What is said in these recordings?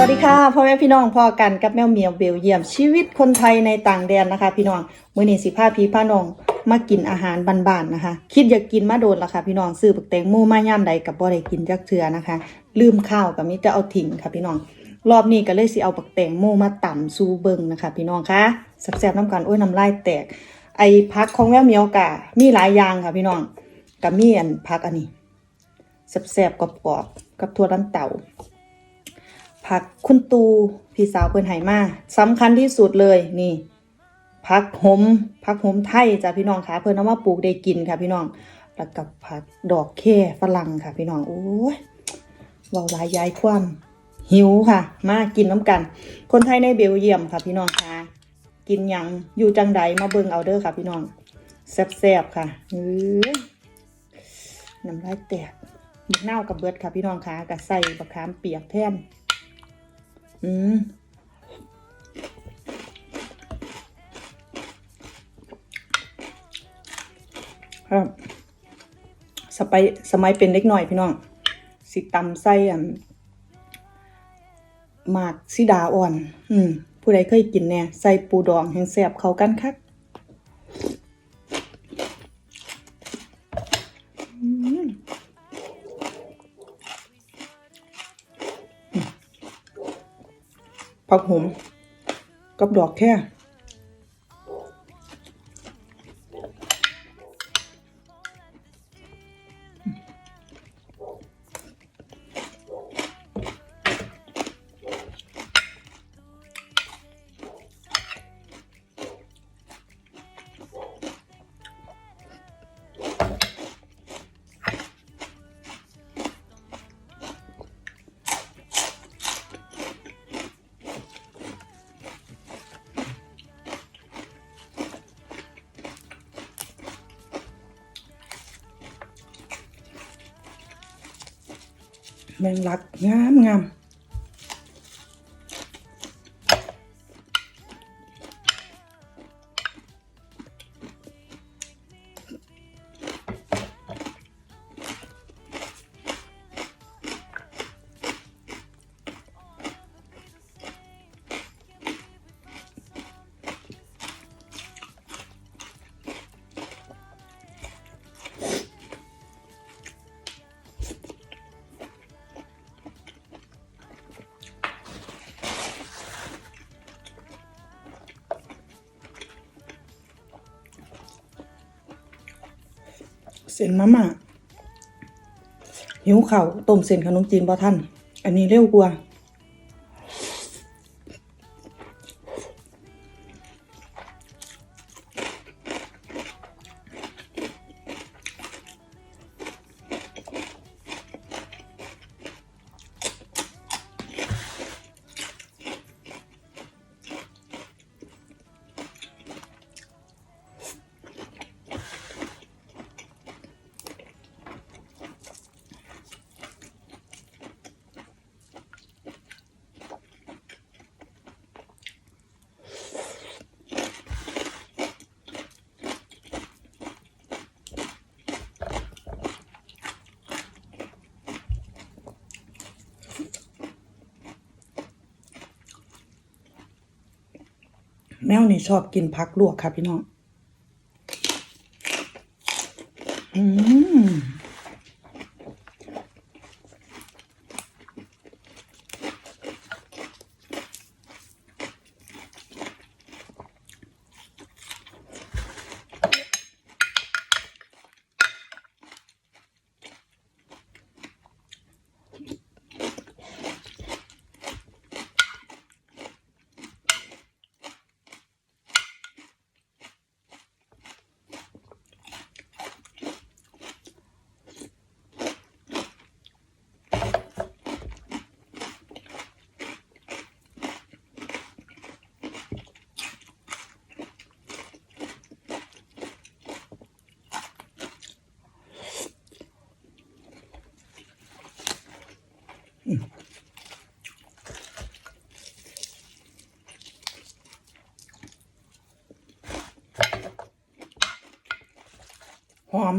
วัสดีค่ะพ่อแม่พี่น้องพ่อกันกับแมวเหมียวเบลเยียมชีวิตคนไทยในต่างแดนนะคะ พี่น้องมื้อนี้สิพาพี่พาน้องมากินอาหารบ้านๆนะคะ คิดอยากกินมาโดนละค่ะ พี่น้องซื้อบักแตงโมมาย่ามใดกับบ่ได้กินจักเทือนะคะ ลืมข้าวกับมิจะเอาทิ้งค่ะพี่น้อง รอบนี้ก็เลยสิเอาบักแตงโมมาต่ำซูเบิงนะคะ พี่น้องคะแซ่บๆน้ำกันโอ้ยน้ำลายแตก ไอพักของแมวเหมียวกะมีหลายอย่างค่ะพี่น้องกับมีอันพักอันนี้แซ่บๆกรอบๆกับถั่วลันเต่า ผักคุณตูพี่สาวเพิ่นให้มาสำคัญที่สุดเลยนี่ผักหมผักหมไทยจ้ะพี่น้องค่ะเพิ่นเอามาปลูกได้กินค่ะพี่น้องแล้วกับผักดอกแค่ฝรั่งค่ะพี่น้องโอ้ยเว้าหลายยายความหิวค่ะ มากินน้ำกัน คนไทยในเบลเยียมค่ะพี่น้องค่ะ กินยังอยู่จังใดมาเบิ่งเอาเด้อค่ะ พี่น้องแซ่บๆค่ะเอ้ยน้ำลายแตกมะนากับเบิดค่ะพี่น้องค่ะกับใส่บักขามเปียกแทน อืมครับสไปสมัยเป็นเล็กหน่อยพี่น้อง สิตำไส้อันหมากซิดาอ่อน อืม ผู้ใดเคยกินแน่ใส่ปูดองแห้งแสบเข้ากันคัก ผักโหมกับดอกแค่ แมงลักงามงาม เส้นมาม่าหิวเข่าต้มเส้นขนมจีนบ่ท่าน อันนี้เร็วกว่า แมวนี่ชอบกินผักลวกค่ะพี่น้อง อืม หอม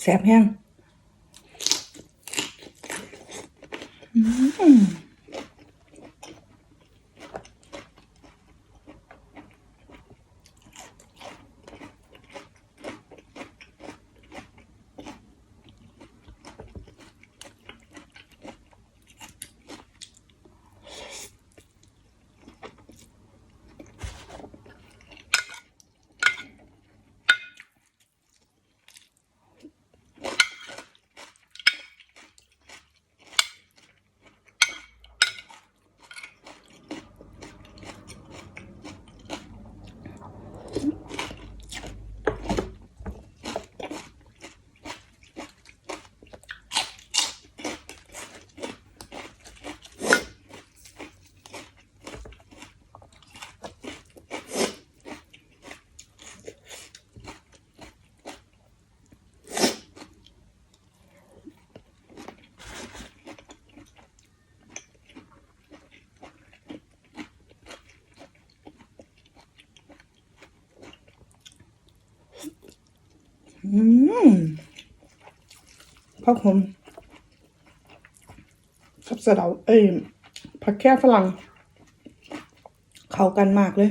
แส ผักผมกับสะเดาเอ้ยผักแค่ฝรั่ง เข้ากันมากเลย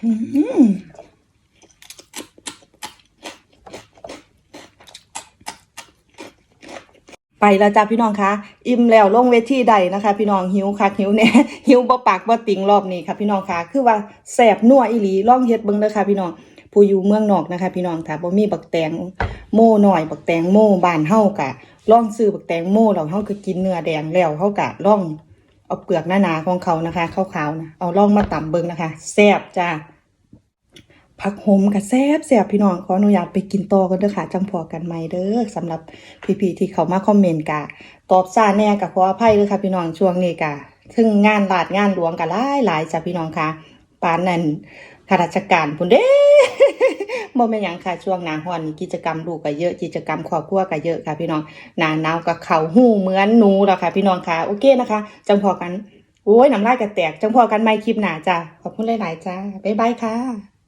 ไปแล้วจ้าพี่น้องคะอิ่มแล้วลงเวทีใดนะคะ พี่น้องหิวคักหิวแน่หิวบ่ปากบ่ติงรอบนี้ค่ะ พี่น้องคะคือว่าแซ่บนัวอีหลีลองเฮ็ดเบิ่งเด้อค่ะ พี่น้องผู้อยู่เมืองนอกนะคะ พี่น้องถ้าบ่มีบักแตงโม่น้อยบักแตงโม่บ้านเฮากะลองซื้อบักแตงโม่แล้วเฮาก็กินเนื้อแดงแล้วเฮากะลอง เอาเปลือกหนาๆของเขานะคะขาวๆนะเอาล่องมาตำเบิงนะคะแซ่บจ้าผักโหมกับแซ่บแซ่บพี่น้องขออนุญาตไปกินต่อกันเด้อค่ะ จังพอกันใหม่เด้อสำหรับพี่ๆที่เขามาคอมเมนต์กะตอบซ่าแน่กับขออภัยเด้อค่ะพี่น้องช่วงนี้กะถึงงานลาดงานหลวงกะหลายหลายจ้ะพี่น้องค่ะ ปานนั้นข้าราชการพุ่นเด้บ่แม่นหยังค่ะช่วงหน้าฮ้อนนี่กิจกรรมลูกก็เยอะกิจกรรมครอบครัวก็เยอะค่ะ พี่น้องหน้าหนาวก็เข้าหูเหมือนหนูแล้วค่ะ พี่น้องค่ะโอเคนะคะจังพอกันโอ้ยน้ำลายกระแตกจังพอกันไม่คลิปหน้าจ้าขอบคุณหลายๆจ้าบ๊ายบายค่ะ